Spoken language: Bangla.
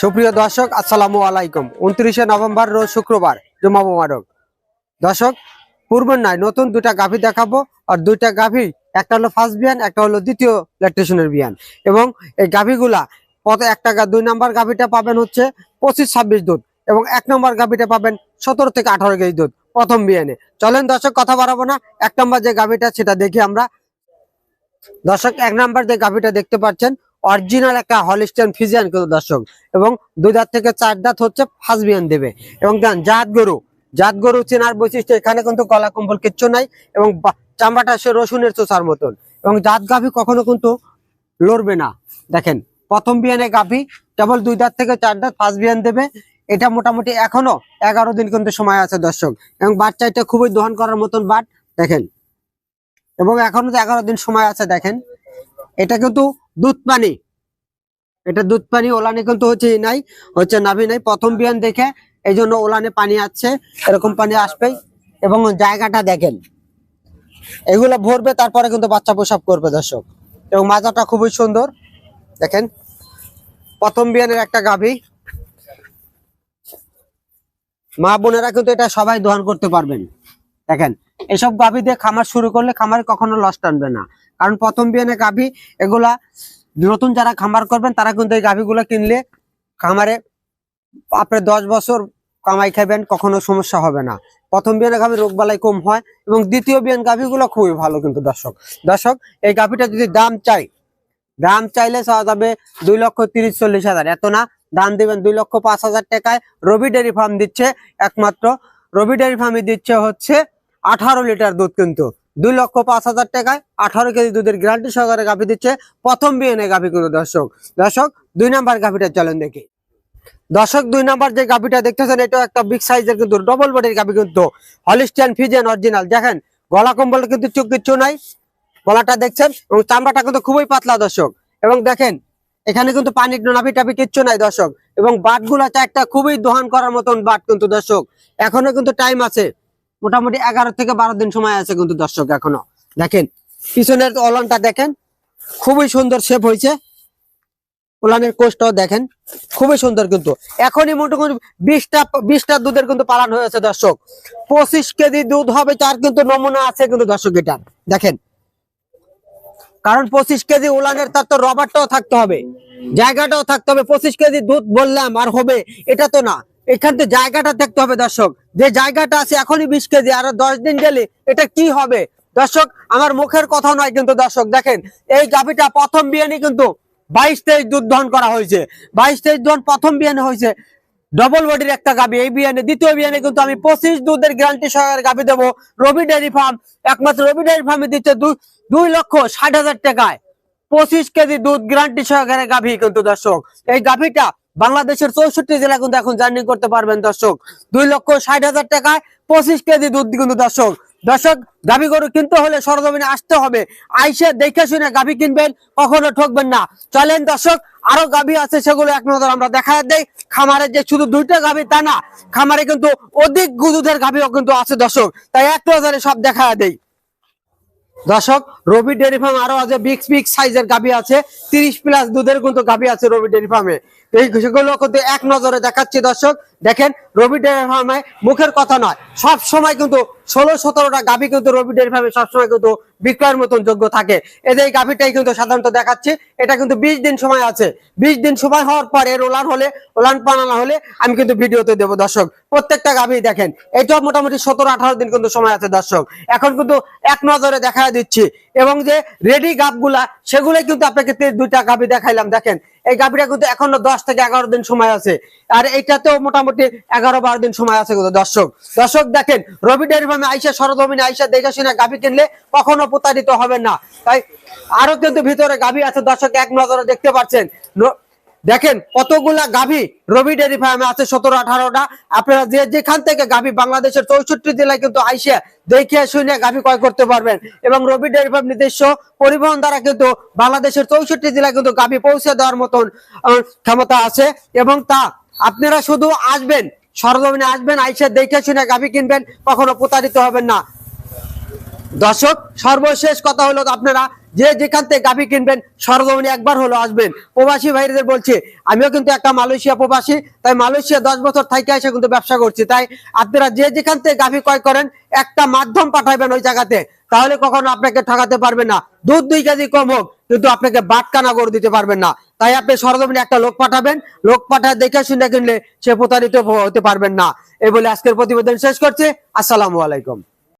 সুপ্রিয় দর্শক, আসসালামু আলাইকুম। উনত্রিশে নভেম্বর রোজ শুক্রবার জুমা মোবারক। দর্শক, পূর্বের নয় নতুন দুটা গাভী দেখাবো, আর দুইটা গাভী, একটা হলো ফার্স্ট বিয়ান, একটা হলো দ্বিতীয় ল্যাকটেশনের বিয়ান। এবং এই গাভীগুলা পথে একটা দুই নাম্বার গাভীটা পাবেন হচ্ছে পঁচিশ ছাব্বিশ দুধ, এবং এক নম্বর গাভীটা পাবেন সতেরো থেকে আঠারো কেজি দুধ প্রথম বিয়ানে। চলেন দর্শক, কথা বাড়াবো না। এক নম্বর যে গাভীটা, সেটা দেখি আমরা। দর্শক, এক নাম্বার যে গাভীটা দেখতে পাচ্ছেন অরিজিনাল একটা হলিস্টান ফিজিয়ান কিন্তু দর্শক। এবং দুই দাঁত থেকে চার দাঁত হচ্ছে ফাসবিয়ান দেবে। এবং দেন জাত গরু। জাত গরু চেনার বৈশিষ্ট্য এখানে কিন্তু গলা কম্বল কিচ্ছু নাই এবং চামড়াটা সে রসুনের চোষার মতন। এবং জাত গাভী কখনো কিন্তু লড়বে না। দেখেন, প্রথম বিয়ানে গাভী কেবল দুই দাঁত থেকে চার দাঁত ফার্স্ট বিয়ান দেবে। এটা মোটামুটি এখনও এগারো দিন কিন্তু সময় আছে দর্শক। এবং বাচ্চা এটা খুবই দহন করার মতন বাট, দেখেন। এবং এখনও তো এগারো দিন সময় আছে, দেখেন। এটা কিন্তু দুধ পানি। এটা দুধ পানি ওলানে কিন্তু হচ্ছে নাই, হচ্ছে নাভি নাই। প্রথম বিয়ান দেখে এই জন্য ওলানে পানি আসছে, এরকম পানি আসবেই। এবং জায়গাটা দেখেন, এগুলো ভরবে, তারপরে কিন্তু বাচ্চা প্রসাব করবে দর্শক। এবং মাজাটা খুবই সুন্দর, দেখেন। প্রথম বিয়ানের একটা গাভী। মা বোনেরা কিন্তু এটা সবাই দহন করতে পারবেন। দেখেন, এসব গাভী দিয়ে খামার শুরু করলে খামারে কখনো লস টানবে না। কারণ প্রথম বিয়ানে গাভী এগুলা নতুন যারা খামার করবেন, তারা কিন্তু এই গাভীগুলো কিনলে খামারে আপনি দশ বছর কামাই খাবেন কখনো সমস্যা হবে না। প্রথম বিয়ানে গাভী রোগ বালাই কম হয় এবং দ্বিতীয় বিয়ান গাভীগুলো খুবই ভালো কিন্তু দর্শক। দর্শক, এই গাভীটা যদি দাম চাই, দাম চাইলে চাওয়া যাবে দুই লক্ষ তিরিশ চল্লিশ হাজার। এত না, দাম দিবেন দুই লক্ষ পাঁচ হাজার টাকায়। রবি ডেয়ারি ফার্ম দিচ্ছে একমাত্র। রবি ডেয়ারি ফার্মে দিচ্ছে হচ্ছে আঠারো লিটার দুধ কিন্তু। দুই লক্ষ পাঁচ হাজার টাকায় আঠারো কেজি দুধের গ্যারান্টি সহকারে গাভী দিচ্ছে প্রথম বিএনএ গাভী কিন্তু দর্শক। দর্শক, দুই নাম্বার গাভীটা চলেন দেখি। দর্শক, দুই নাম্বার যে গাভীটা দেখতেছেন এটা একটা বিগ সাইজের কিন্তু ডবল বডির গাভী কিন্তু। হলিস্টিয়ান ফিজেন অরিজিনাল দেখেন? গলা কম্বল কিন্তু চোখ কিচ্ছু নাই। গলাটা দেখছেন? এবং চামড়াটা কিন্তু খুবই পাতলা, দর্শক। এবং দেখেন, এখানে কিন্তু পানির নাভি টাভি কিচ্ছু নাই, দর্শক। এবং বাটগুলা একটা খুবই দোহান করার মতন বাট কিন্তু, দর্শক। এখনও কিন্তু টাইম আছে। মোটামুটি এগারো থেকে বারো দিন সময় আছে কিন্তু দর্শক এখনও। দেখেন, পিছনের অলনটা দেখেন, খুবই সুন্দর শেপ হয়েছে। ওলানের কোষটাও দেখেন, খুবই সুন্দর কিন্তু। এখনই মোটামুটি বিশটা বিশটা দুধের কিন্তু পালন হয়েছে দর্শক। পঁচিশ কেজি দুধ হবে তার কিন্তু নমুনা আছে কিন্তু দর্শক এটা। দেখেন, কারণ পঁচিশ কেজি উলানের তার তো রবারটাও থাকতে হবে, জায়গাটাও থাকতে হবে। পঁচিশ কেজি দুধ বললাম, আর হবে, এটা তো না। এখান থেকে জায়গাটা দেখতে হবে, দর্শক। যে জায়গাটা আছে এখনই বিশ কেজি, আরও দশ দিন গেলে এটা কি হবে? দর্শক, আমার মুখের কথা নয় কিন্তু দর্শক, দেখেন, এই গাভিটা প্রথম বিয়ানি কিন্তু বাইশ তেইশ দুধ দহন করা হয়েছে। বাইশ তেইশ দহন প্রথম বিয়ানে হয়েছে ডবল বডির একটা গাবি এই বিয়ানে, দ্বিতীয় বিয়ানে কিন্তু আমি পঁচিশ দুধের গ্যারান্টি সহকারে গাবি দেবো। রবি ডেয়ারি ফার্ম, একমাত্র রবি ডেয়ারি ফার্মে দিচ্ছে দুই লক্ষ ষাট হাজার টাকায়। পঁচিশ কেজি দুধ গ্যারান্টি সহকারে গাভী কিন্তু দর্শক। এই গাভীটা বাংলাদেশের চৌষট্টি জেলা কিন্তু এখন জার্নি করতে পারবেন, দর্শক। দুই লক্ষ ষাট হাজার টাকায় পঁচিশ কেজি দুধ কিন্তু দর্শক। দর্শক, গাভী গরু কিনতে হলে সরজমিনে আসতে হবে। আইসে দেখে শুনে গাভী কিনবেন, কখনো ঠকবেন না। চলেন দর্শক, আরও গাভী আছে, সেগুলো এক নজর আমরা দেখা দেই। খামারে যে শুধু দুইটা গাভী তা না, খামারে কিন্তু অধিক দুধের গাভীও কিন্তু আছে দর্শক। তাই এক নজরে সব দেখা দেই। দর্শক, রবি ডেয়ারি ফার্ম আরও আছে বিগ বিগ সাইজের গাভী আছে, তিরিশ প্লাস দুধের কিন্তু গাভী আছে রবি ডেয়ারি ফার্মে। এই সেগুলো কিন্তু এক নজরে দেখাচ্ছি দর্শক। দেখেন, রবি ডেয়ারি ফার্মে মুখের কথা নয় সব সময় কিন্তু ষোলো সতেরোটা গাভী কিন্তু রবি ডেয়ারি ফার্মে সবসময় কিন্তু বিক্রয়ের মতন যোগ্য থাকে। এদের গাভীটাই কিন্তু সাধারণত দেখাচ্ছি, এটা কিন্তু বিশ দিন সময় আছে। বিশ দিন সময় হওয়ার পর ওলান হলে, ওলান পানানা হলে আমি কিন্তু ভিডিওতে দেবো, দর্শক। প্রত্যেকটা গাভী দেখেন, এটাও মোটামুটি সতেরো আঠারো দিন কিন্তু সময় আছে, দর্শক। এখন কিন্তু এক নজরে দেখা দিচ্ছি। এবং যে রেডি গাভগুলা সেগুলোই কিন্তু আপনাকে দুইটা গাভী দেখাইলাম, দেখেন। এই গাভীটা কিন্তু এখনও দশ থেকে এগারো দিন সময় আছে। আর এইটাতেও মোটামুটি এগারো বারো দিন সময় আছে কিন্তু দর্শক। দর্শক দেখেন, রবি ডেয়ারি ফার্মে আইসা, সরজমিনে আইসা, দেখে শুনে গাভী কিনলে কখনো প্রতারিত হবে না। তাই আরও কিন্তু ভিতরে গাভী আছে, দর্শক এক নজরে দেখতে পাচ্ছেন। দেখেন কতগুলা গাভী রবি ডেয়ারি ফার্মে আছে সতেরো, আঠারোটা। আপনারা যে যেখান থেকে গাভী বাংলাদেশের চৌষট্টি জেলায় কিন্তু আইসে দেখে শুনে গাভী ক্রয় করতে পারবেন। এবং রবি ডেয়ারি ফার্ম নিজস্ব পরিবহন দ্বারা কিন্তু বাংলাদেশের চৌষট্টি জেলায় কিন্তু গাভী পৌঁছে দেওয়ার মতন ক্ষমতা আছে। এবং তা আপনারা শুধু আসবেন, সরজমিনে আসবেন, আইসে দেখে শুনে গাভী কিনবেন, কখনো প্রতারিত হবেন না। দর্শক, সর্বশেষ কথা হলো আপনারা যে যেখান থেকে গাভি কিনবেন, সরজমিনে একবার হলো আসবেন। প্রবাসী ভাইদের বলছে, আমিও কিন্তু একটা মালয়েশিয়া প্রবাসী, তাই মালয়েশিয়া দশ বছর থেকে এসে কিন্তু ব্যবসা করছি। তাই আপনারা যে যেখান থেকে গাভি ক্রয় করেন, একটা মাধ্যম পাঠাবেন ওই জায়গাতে। তাহলে কখনো আপনাকে ঠকাতে পারবেন না। দুধ দুই কেজি কম হোক, কিন্তু আপনাকে বাটকানা করে দিতে পারবেন না। তাই আপনি সরজমিনে একটা লোক পাঠাবেন। লোক পাঠায় দেখে শুনে কিনলে সে প্রতারিত হতে পারবেন না। এই বলে আজকের প্রতিবেদন শেষ করছে। আসসালামু আলাইকুম।